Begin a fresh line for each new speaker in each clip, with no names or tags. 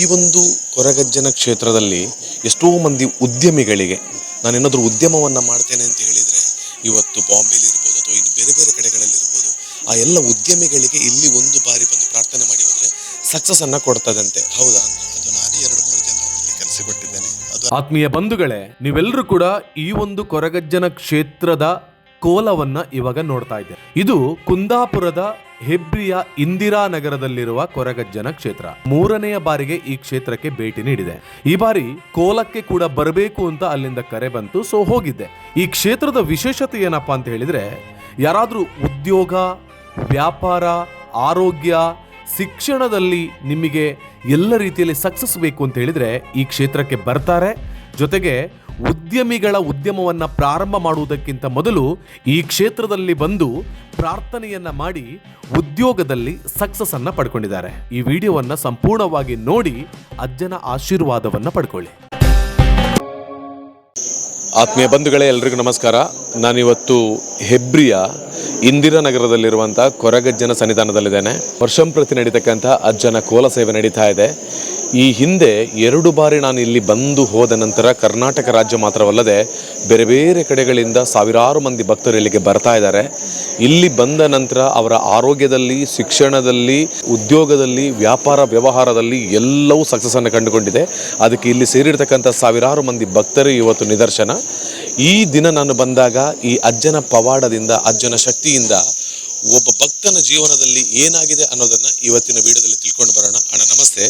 ಈ ಒಂದು ಕೊರಗಜ್ಜನ ಕ್ಷೇತ್ರದಲ್ಲಿ ಎಷ್ಟೋ ಮಂದಿ ಉದ್ಯಮಿಗಳಿಗೆ ನಾನು ಏನಾದರೂ ಉದ್ಯಮವನ್ನು ಮಾಡ್ತೇನೆ ಅಂತ ಹೇಳಿದರೆ ಇವತ್ತು ಬಾಂಬೆಲಿ ಇರ್ಬೋದು ಅಥವಾ ಇನ್ನು ಬೇರೆ ಬೇರೆ ಕಡೆಗಳಲ್ಲಿ ಇರ್ಬೋದು, ಆ ಎಲ್ಲ ಉದ್ಯಮಿಗಳಿಗೆ ಇಲ್ಲಿ ಒಂದು ಬಾರಿ ಬಂದು ಪ್ರಾರ್ಥನೆ ಮಾಡಿ ಹೋದರೆ ಸಕ್ಸಸ್ ಅನ್ನ ಕೊಡ್ತದಂತೆ. ಹೌದಾ?
ಅದು ನಾನೇ ಎರಡು ಮೂರು ಜನರಲ್ಲಿ ಕೆಲಸ ಕೊಟ್ಟಿದ್ದೇನೆ.
ಆತ್ಮೀಯ ಬಂಧುಗಳೇ ನೀವೆಲ್ಲರೂ ಕೂಡ ಈ ಒಂದು ಕೊರಗಜ್ಜನ ಕ್ಷೇತ್ರದ ಕೋಲವನ್ನ ಇವಾಗ ನೋಡ್ತಾ ಇದ್ದೇವೆ ಇದು ಕುಂದಾಪುರದ ಹೆಬ್ರಿಯ ಇಂದಿರಾನಗರದಲ್ಲಿರುವ ಕೊರಗಜ್ಜನ ಕ್ಷೇತ್ರ. ಮೂರನೆಯ ಬಾರಿಗೆ ಈ ಕ್ಷೇತ್ರಕ್ಕೆ ಭೇಟಿ ನೀಡಿದೆ. ಈ ಬಾರಿ ಕೋಲಕ್ಕೆ ಕೂಡ ಬರಬೇಕು ಅಂತ ಅಲ್ಲಿಂದ ಕರೆ ಬಂತು, ಸೊ ಹೋಗಿದ್ದೆ. ಈ ಕ್ಷೇತ್ರದ ವಿಶೇಷತೆ ಏನಪ್ಪಾ ಅಂತ ಹೇಳಿದ್ರೆ, ಯಾರಾದರೂ ಉದ್ಯೋಗ, ವ್ಯಾಪಾರ, ಆರೋಗ್ಯ, ಶಿಕ್ಷಣದಲ್ಲಿ ನಿಮಗೆ ಎಲ್ಲ ರೀತಿಯಲ್ಲಿ ಸಕ್ಸಸ್ ಬೇಕು ಅಂತ ಹೇಳಿದ್ರೆ ಈ ಕ್ಷೇತ್ರಕ್ಕೆ ಬರ್ತಾರೆ. ಜೊತೆಗೆ ಉದ್ಯಮಿಗಳ ಉದ್ಯಮವನ್ನು ಪ್ರಾರಂಭ ಮಾಡುವುದಕ್ಕಿಂತ ಮೊದಲು ಈ ಕ್ಷೇತ್ರದಲ್ಲಿ ಬಂದು ಪ್ರಾರ್ಥನೆಯನ್ನ ಮಾಡಿ ಉದ್ಯೋಗದಲ್ಲಿ ಸಕ್ಸಸ್ ಅನ್ನ ಪಡ್ಕೊಂಡಿದ್ದಾರೆ. ಈ ವಿಡಿಯೋವನ್ನ ಸಂಪೂರ್ಣವಾಗಿ ನೋಡಿ ಅಜ್ಜನ ಆಶೀರ್ವಾದವನ್ನ ಪಡ್ಕೊಳ್ಳಿ.
ಆತ್ಮೀಯ ಬಂಧುಗಳೇ, ಎಲ್ರಿಗೂ ನಮಸ್ಕಾರ. ನಾನಿವತ್ತು ಹೆಬ್ರಿಯ ಇಂದಿರಾನಗರದಲ್ಲಿರುವಂಥ ಕೊರಗಜ್ಜನ ಸನ್ನಿಧಾನದಲ್ಲಿದ್ದೇನೆ. ವರ್ಷಂಪ್ರತಿ ನಡೀತಕ್ಕಂಥ ಅಜ್ಜನ ಕೋಲ ಸೇವೆ ನಡೀತಾ ಇದೆ. ಈ ಹಿಂದೆ ಎರಡು ಬಾರಿ ನಾನು ಇಲ್ಲಿ ಬಂದು ಹೋದ ನಂತರ ಕರ್ನಾಟಕ ರಾಜ್ಯ ಮಾತ್ರವಲ್ಲದೆ ಬೇರೆ ಬೇರೆ ಕಡೆಗಳಿಂದ ಸಾವಿರಾರು ಮಂದಿ ಭಕ್ತರು ಇಲ್ಲಿಗೆ ಬರ್ತಾ ಇದ್ದಾರೆ. ಇಲ್ಲಿ ಬಂದ ನಂತರ ಅವರ ಆರೋಗ್ಯದಲ್ಲಿ, ಶಿಕ್ಷಣದಲ್ಲಿ, ಉದ್ಯೋಗದಲ್ಲಿ, ವ್ಯಾಪಾರ ವ್ಯವಹಾರದಲ್ಲಿ ಎಲ್ಲವೂ ಸಕ್ಸಸ್ಸನ್ನು ಕಂಡುಕೊಂಡಿದೆ. ಅದಕ್ಕೆ ಇಲ್ಲಿ ಸೇರಿರ್ತಕ್ಕಂಥ ಸಾವಿರಾರು ಮಂದಿ ಭಕ್ತರು ಇವತ್ತು ನಿದರ್ಶನ. ಈ ದಿನ ನಾನು ಬಂದಾಗ ಈ ಅಜ್ಜನ ಪವಾಡದಿಂದ, ಅಜ್ಜನ ಶಕ್ತಿಯಿಂದ ಒಬ್ಬ ಭಕ್ತನ ಜೀವನದಲ್ಲಿ ಏನಾಗಿದೆ ಅನ್ನೋದನ್ನ ಇವತ್ತಿನ ವಿಡಿಯೋದಲ್ಲಿ ತಿಳ್ಕೊಂಡು ಬರೋಣ. ಅಣ್ಣ ನಮಸ್ತೆ.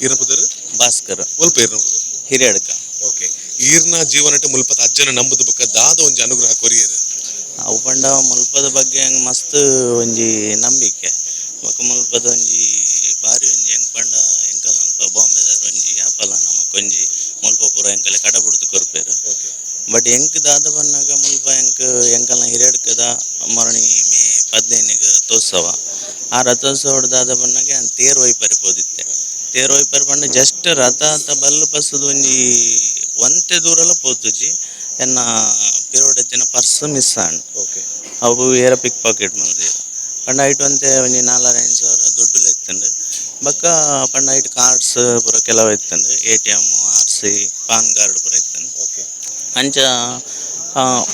ಇರಪುದರು
ಭಾಸ್ಕರ್.
ಮುಲ್ಪ ಇರ್ನವರು
ಹಿರಿಯಡ್ಕ.
ಓಕೆ. ಈರ್ನ ಜೀವನಟ ಮುಲ್ಪದ ಅಜ್ಜನ ನಂಬುದು ಬಕ್ಕ ದಾದ ಒಂಜಿ ಅನುಗ್ರಹ ಕೊರಿಯರು
ಅವು ಪಂಡ ಮುಲ್ಪದ ಬಗ್ಗೆ ಹಂಗೆ ಮಸ್ತ್ ಒಂಜಿ ನಂಬಿಕೆ. ಬೊಕ ಮುಲ್ಪದ ಒಂಜಿ ಬಾರಿ ಒಂಜಿ ಹೆಂಗ್ ಪಂಡ ಎಂಕಲ್ ಅಲ್ಪ ಬಾಂಬೆದಾರ ಒಂಜಿ ಆಪಲ ನಮಕ್ ಒಂಜಿ ಮುಲ್ಪ ಪೂರ ಎಂಕಲೆ ಕಡಬಿಡ್ದು ಕೊರ್ಪೇರು. ಬಟ್ ಎಂಕ್ ದಾದ ಬನ್ನಾಗ ಮುಲ್ಪ ಎಂಕ್ ಎಂಕಲ್ನ ಹಿರಿಯಡ್ಕದ ಮರಣಿ ಮೇ ಪದ್ನೈನಿಗೆ ರಥೋತ್ಸವ. ಆ ರಥೋತ್ಸವ ದಾದ ಬಂದಾಗ ತೇರ್ ವೈಪರಿ ಪೋದಿತ್ತೆ ತೇರ್ ವೈಪರಿ ಪಂಡ ಜಸ್ಟ್ ರಥ ಅಂತ ಬಲ್ಲ ಪಸ್ಸದ ಒಂಜಿ ಒಂತೆ ದೂರಲ ಪೋತುಜಿ ಎನ್ನ ಪಿರೋಡತ್ತಿನ ಪರ್ಸ್ ಮಿಸ್ ಆಂಡ್.
ಓಕೆ
ಅವು ಏರ ಪಿಕ್ ಪಾಕೆಟ್ ಮಲ್ದಿರ ಪಂಡ ಐಟ್ ಒಂತೆ ಒಂಜಿ ನಾಲ್ಕರ ಐದು ಸಾವಿರ ದುಡ್ಡುಲ ಇತ್ತಂಡು ಬಕ್ಕ ಪಂಡ ಐಟ್ ಕಾರ್ಡ್ಸ್ ಪೂರ ಕೆಲವು ಇತ್ತಂಡು A T M R C PAN card ಪೂರ ಇತ್ತಂಡು
ಓಕೆ
ಅಂಚ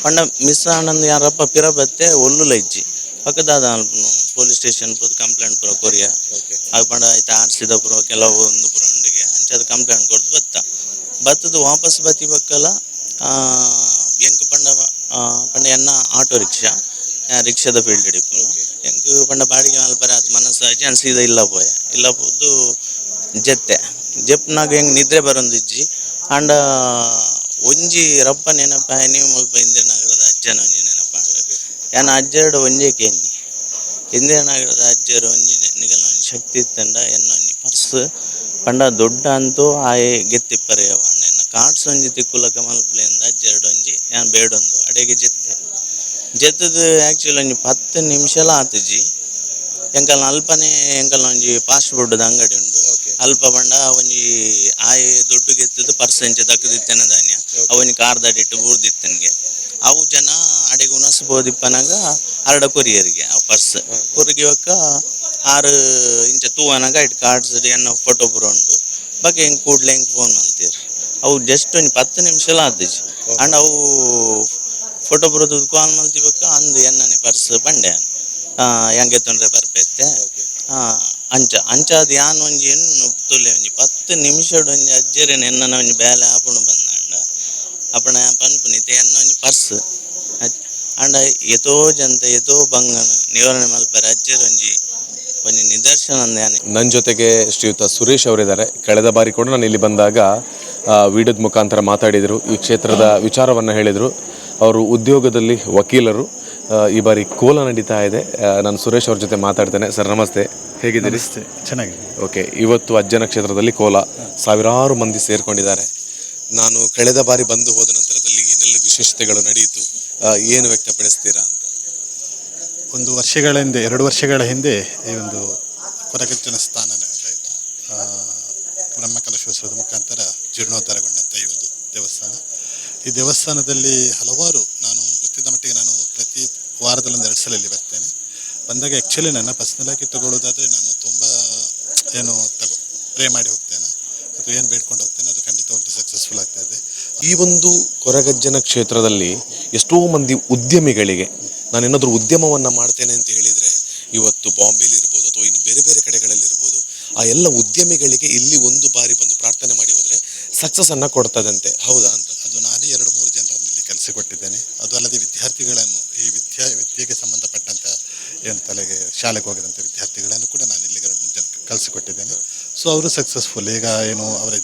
ಪಂಡ ಮಿಸ್ ಆನಂದ್ ಯಾರಪ್ಪ ಪಿರ ಬತ್ತೆ ಒಲ್ಲುಲ ಇಜ್ಜಿ. ಪಕ್ಕದಾದ ಪೊಲೀಸ್ ಸ್ಟೇಷನ್ ಪುರ ಕಂಪ್ಲೇಂಟ್ ಪೂರ ಕೊರಿಯ. ಅದು ಪಂಡ ಆಯ್ತು ಆರ್ಸಿದ ಪುರ ಕೆಲವು ಒಂದು ಪುರ ಉಂಡಿಗೆ ಅಂಚ ಅದು ಕಂಪ್ಲೇಂಟ್ ಕೊಡ್ದು ಬತ್ತ ಬತ್ತದು ವಾಪಸ್ ಬತ್ತಿ ಬಕ್ಕಲ ಎಂಕ್ ಪಂಡ ಪಂಡ ಎನ್ನ ಆಟೋ ರಿಕ್ಷಾ ರಿಕ್ಷಾದ ಫೀಲ್ಡ್ ಹಿಡಿಪು ಎಂಕ್ ಪಂಡ ಬಾಡಿಗೆ ಮಲ್ಪರೆ ಅದು ಮನಸ್ಸಾಗಿ ಅನ್ ಸೀದಾ ಇಲ್ಲ ಪೋಯ. ಇಲ್ಲ ಪೋದು ಜೆತ್ತೆ. ಜಪ್ನಾಗ ಹೆಂಗ್ ನಿದ್ರೆ ಬರೊಂದು ಇಜ್ಜಿ. ಅಂಡ ಒಂಜಿ ರಪ್ಪ ನೆನಪ ನೀವು ಮುಲ್ಪ ಇಂದಿರ ನಗರದ ಅಜ್ಜನ ಒಂಜಿ ನೆನಪ ಅಂಡ. ಯಾನ ಅಜ್ಜರ್ಡು ಒಂಜೆ ಕೇನಿ ಇಂದಿರ ನಗರದ ಅಜ್ಜರು ಒಂಜಿ ಶಕ್ತಿ ಇತ್ತಂಡ ಎನ್ನ ಒಂಜಿ ಪರ್ಸ್ ಪಂಡ ದೊಡ್ಡ ಅಂತೂ ಆಯೆ ಗೆತ್ತಿಪ್ಪರೆಯವ ಎನ್ನ ಕಾರ್ಡ್ಸ್ ಒಂಜಿ ತಿಕ್ಕುಲಕ ಮಲ್ಪಲೆಯಿಂದ ಅಜ್ಜರ್ಡು ಒಂಜಿ ಯಾನ್ ಬೇಡೊಂದು ಅಡೆಗೆ ಜೆತ್ತೆ. ಜೆತ್ತದು ಆ್ಯಕ್ಚುಲಿ ಒಂಜಿ ಪತ್ತು ನಿಮಿಷಲ ಆತುಜಿ. ಎಂಕಲ್ನ ಅಲ್ಪನೆ ಎಂಕಲ್ನ ಒಂಜಿ ಫಾಸ್ಟ್ ಫುಡ್ದ ಅಂಗಡಿ ಉಂಡು. ಅಲ್ಪ ಪಂಡ ಒಂಜಿ ಆಯೆ ದುಡ್ಡು ಗೆತ್ತದು ಪರ್ಸ್ ಎಂಚ ದಕ್ಕದಿತ್ತೇನೆ ಧಾನ್ಯ. ಅವನಿ ಕಾರ್ದಾಡಿಟ್ಟು ಬೂರ್ದಿತ್ತನ್ಗೆ ಅವು ಜನ ಅಡೆಗೆ ಉಣಸ್ಬೋದಿಪ್ಪನಾಗ ಹರಡ ಕೊರಿಯರಿಗೆ ಆ ಪರ್ಸ್. ಕೊರಿಗಿವಕ್ಕ ಆರು ಇಂಚ ತೂವನಾಗ ಇಟ್ಟು ಕಾರ್ಡ್ಸ್ ಎನ್ನ ಫೋಟೋ ಪೂರ ಉಂಡು ಬಗ್ಗೆ ಹೆಂಗೆ ಕೂಡ್ಲೆ ಹೆಂಗೆ ಫೋನ್ ಮಲ್ತೀರಿ ಅವು ಜಸ್ಟ್ ಒಂದು ಪತ್ತು ನಿಮಿಷಲ ಆದಿಜ್ ಅಂಡ್ ಅವು ಫೋಟೋ ಬರೋದು ಕಾಲ್ ಮಲ್ತಿವಕ್ಕ ಅಂದು ಎನ್ನನೆ ಪರ್ಸ್ ಪಂಡೆ ಹೆಂಗೆ ತೊಂದರೆ ಬರ್ಬೇತೆ. ಆ, ಅಂಚ ಅದು ಯಾನ್ ಒಂಜಿ ಎನ್ನು ತುಲೆ ಒಂಜಿ ಪತ್ತು ನಿಮಿಷಡ್ ಒಂಜಿ ಅಜ್ಜರೇನು ಎನ್ನನ ಒಂಜಿ ಬೇಲೆ ಆಪುಂಡು ಬಂದಾಂಡ. ಅಪಣ ಪನ್ಪುನಿತೆ ಎನ್ನ ಒಂಜಿ ಪರ್ಸ್. ಅಂಡ ಎತೋ ಜಂತ ಎತೋ ಬಂಗನ ನಿವಾರಣೆ ಮಲ್ಪರೆ ಅಜ್ಜರ್ ಒಂಜಿ ಒಂಜಿ ನಿದರ್ಶನ
ನನ್ನ ಜೊತೆಗೆ ಶ್ರೀಯುತ ಸುರೇಶ್ ಅವರಿದ್ದಾರೆ. ಕಳೆದ ಬಾರಿ ಕೂಡ ನಾನು ಇಲ್ಲಿ ಬಂದಾಗ ವಿಡಿಯೋದ ಮುಖಾಂತರ ಮಾತಾಡಿದರು ಈ ಕ್ಷೇತ್ರದ ವಿಚಾರವನ್ನು ಹೇಳಿದರು. ಅವರು ಉದ್ಯೋಗದಲ್ಲಿ ವಕೀಲರು. ಈ ಬಾರಿ ಕೋಲ ನಡೀತಾ ಇದೆ. ನಾನು ಸುರೇಶ್ ಅವ್ರ ಜೊತೆ ಮಾತಾಡ್ತೇನೆ. ಸರ್ ನಮಸ್ತೆ. ಹೇಗಿದ್ದೀರಿ?
ಚೆನ್ನಾಗಿ ಚೆನ್ನಾಗಿದೆ
ಓಕೆ ಇವತ್ತು ಅಜ್ಜನ ಕ್ಷೇತ್ರದಲ್ಲಿ ಕೋಲ. ಸಾವಿರಾರು ಮಂದಿ ಸೇರಿಕೊಂಡಿದ್ದಾರೆ. ನಾನು ಕಳೆದ ಬಾರಿ ಬಂದು ಹೋದ ನಂತರದಲ್ಲಿ ಏನೆಲ್ಲ ವಿಶೇಷತೆಗಳು ನಡೆಯಿತು? ಏನು ವ್ಯಕ್ತಪಡಿಸ್ತೀರಾ ಅಂತ.
ಒಂದು ವರ್ಷಗಳ ಹಿಂದೆ, ಎರಡು ವರ್ಷಗಳ ಹಿಂದೆ ಈ ಒಂದು ಕೊರಗಜ್ಜನ ಸ್ಥಾನ ನಡೆಯಿತು ಬ್ರಹ್ಮಕಲಶೋತ್ಸವದ ಮುಖಾಂತರ ಜೀರ್ಣೋದ್ಧಾರಗೊಂಡಂಥ ಈ ಒಂದು ದೇವಸ್ಥಾನ. ಈ ದೇವಸ್ಥಾನದಲ್ಲಿ ಹಲವಾರು ನಾನು ಗೊತ್ತಿದ್ದ ಮಟ್ಟಿಗೆ ನಾನು ಪ್ರತಿ ವಾರದಲ್ಲೊಂದು ಎರಡು ಸಲ ಇಲ್ಲಿ ಬರ್ತೇನೆ. ಬಂದಾಗ ಆ್ಯಕ್ಚುಲಿ ನನ್ನ ಪರ್ಸ್ನಲಾಗಿ ತಗೊಳ್ಳೋದಾದರೆ ನಾನು ತುಂಬ ಏನು ತಗೋ ಪ್ರೇ ಮಾಡಿ ಹೋಗ್ತೇನೆ. ಅಥವಾ ಏನು ಬೇಡ್ಕೊಂಡು ಹೋಗ್ತೇನೆ, ಅದು ಖಂಡಿತವಾಗ್ಲೂ ಸಕ್ಸಸ್ಫುಲ್ ಆಗ್ತಾ ಇದೆ.
ಈ ಒಂದು ಕೊರಗಜ್ಜನ ಕ್ಷೇತ್ರದಲ್ಲಿ ಎಷ್ಟೋ ಮಂದಿ ಉದ್ಯಮಿಗಳಿಗೆ ನಾನು ಏನಾದರೂ ಉದ್ಯಮವನ್ನು ಮಾಡ್ತೇನೆ ಅಂತ ಹೇಳಿದರೆ ಇವತ್ತು ಬಾಂಬೆಲಿ ಇರ್ಬೋದು ಅಥವಾ ಇನ್ನು ಬೇರೆ ಬೇರೆ ಕಡೆಗಳಲ್ಲಿರ್ಬೋದು ಆ ಎಲ್ಲ ಉದ್ಯಮಿಗಳಿಗೆ ಇಲ್ಲಿ ಒಂದು ಬಾರಿ ಬಂದು ಪ್ರಾರ್ಥನೆ ಮಾಡಿ ಹೋದರೆ ಸಕ್ಸಸ್ಸನ್ನು ಕೊಡ್ತದಂತೆ. ಹೌದಾ? ಅಂತ.
ಅದು ನಾನೇ ಎರಡು ಮೂರು ಜನರನ್ನು ಇಲ್ಲಿ ಕಲಿಸಿಕೊಟ್ಟಿದ್ದೇನೆ ಅದು ಅಲ್ಲದೆ ವಿದ್ಯಾರ್ಥಿಗಳನ್ನು, ಈ ವಿದ್ಯಾ, ವಿದ್ಯೆಗೆ ಸಂಬಂಧಪಟ್ಟಂಥ ಏನು ತಲೆಗೆ, ಶಾಲೆಗೆ ಹೋಗಿದಂಥ ವಿದ್ಯಾರ್ಥಿಗಳನ್ನು ಕೂಡ ನಾನು ಇಲ್ಲಿ ಎರಡು ಮೂರು ಜನ ಕಲಿಸಿಕೊಟ್ಟಿದ್ದೇನೆ ಸೊ ಅವರು ಸಕ್ಸಸ್ಫುಲ್ ಈಗ ಏನು, ಅವರ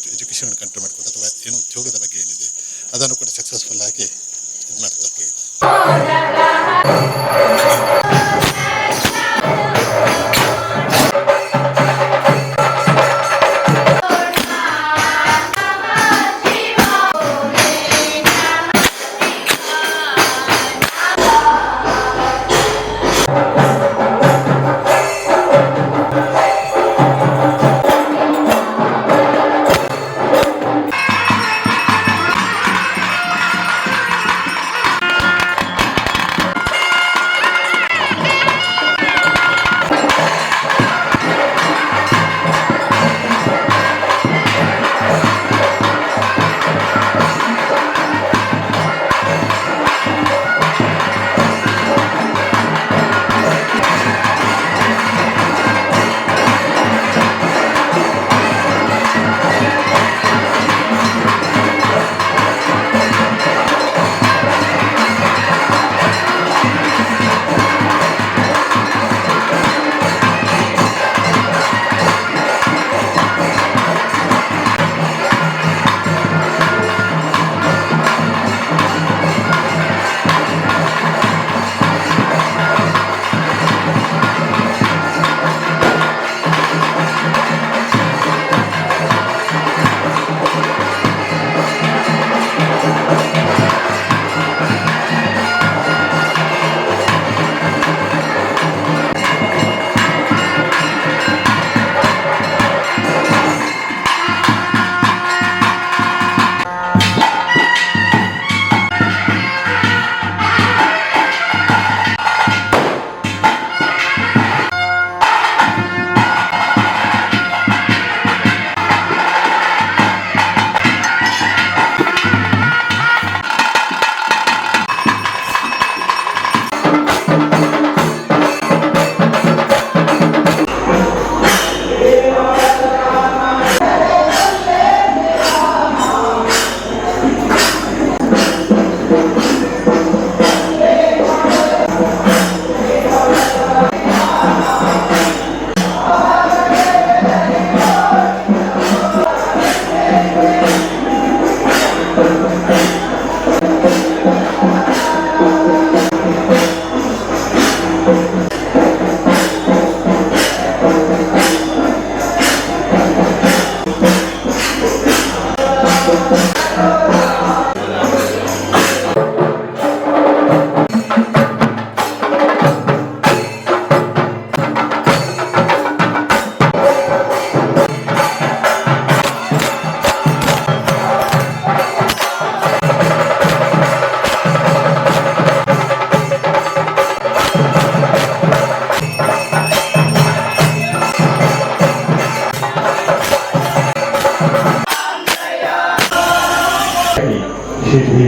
Thank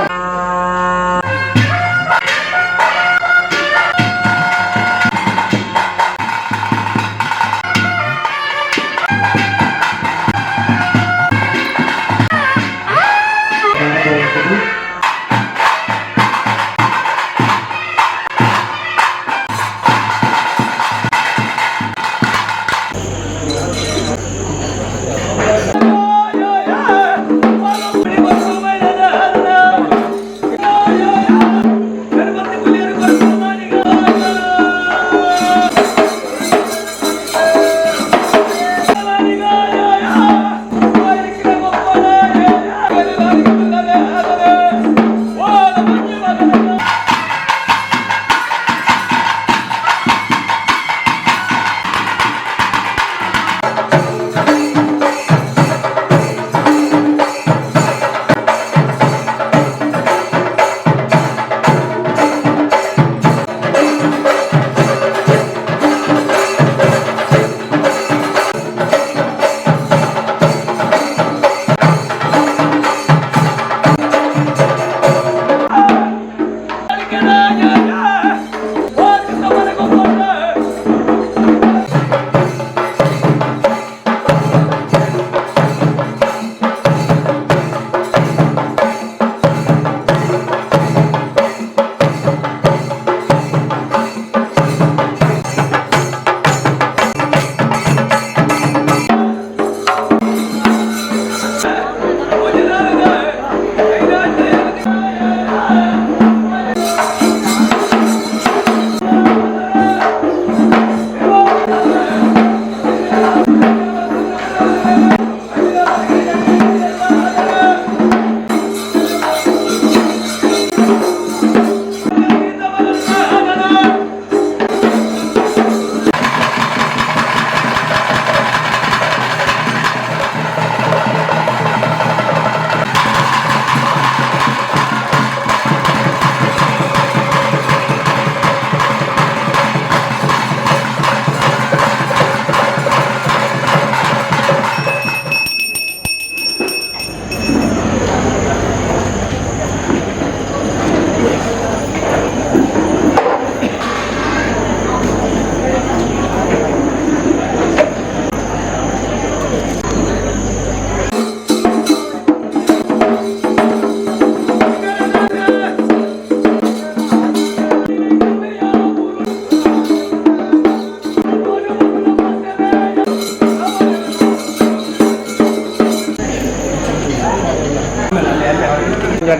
you.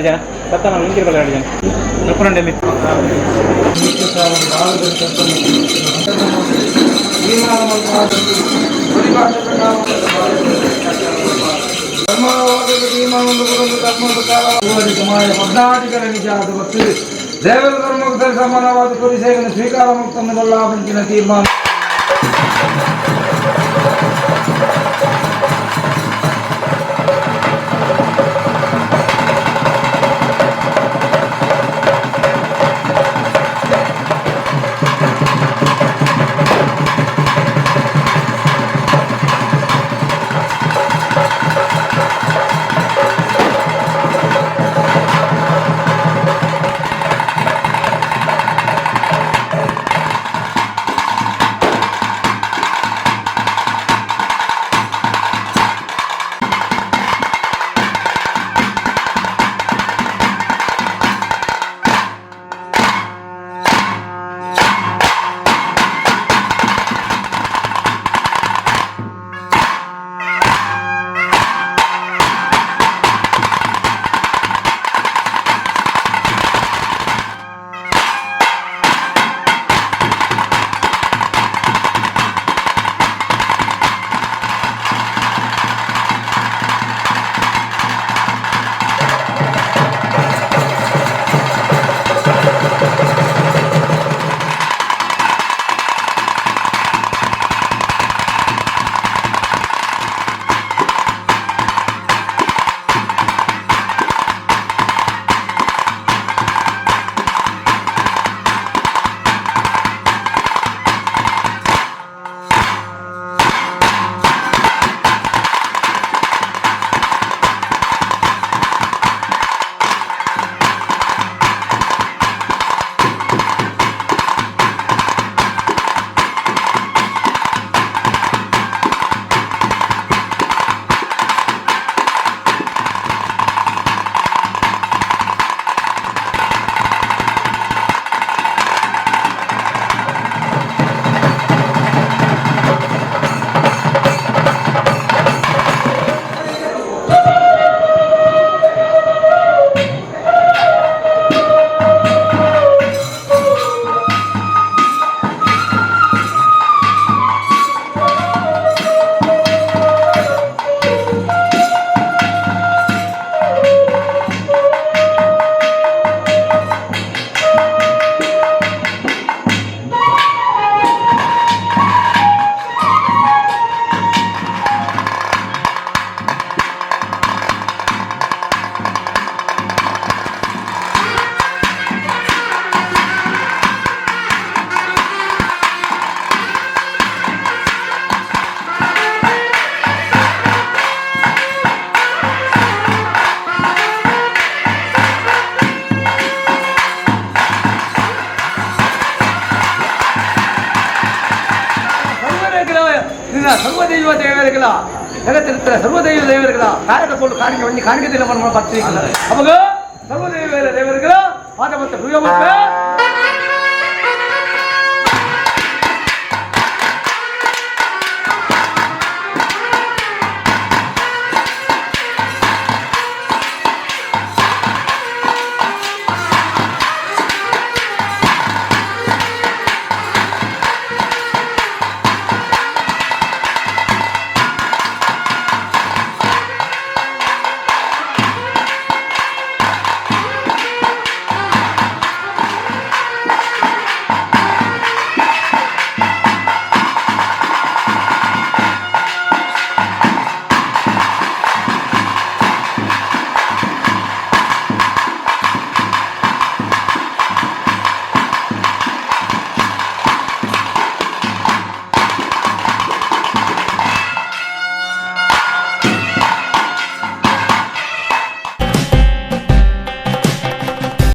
ಜನ ಸತ್ತ ನಾವು ನಿಂತಿರ್ಬಲ್ಲ ಎರಡು ಜನ ನಡ್ಕೊಂಡಲ್ಲಿ
ದೇವರ ಧರ್ಮಕ್ಕೆ ಸಮಾನವಾದ ಪರಿಸರವನ್ನು ಸ್ವೀಕಾರ ಮುಕ್ತನ್ನುವಲ್ಲ ಬಂಚಿನ ತೀರ್ಮಾನ காணிக்க வேண்டி காணிக்கத்தில் பத்து அவங்க சர்வதேவ தேவர்களோ பாதபத்த குயமத்தை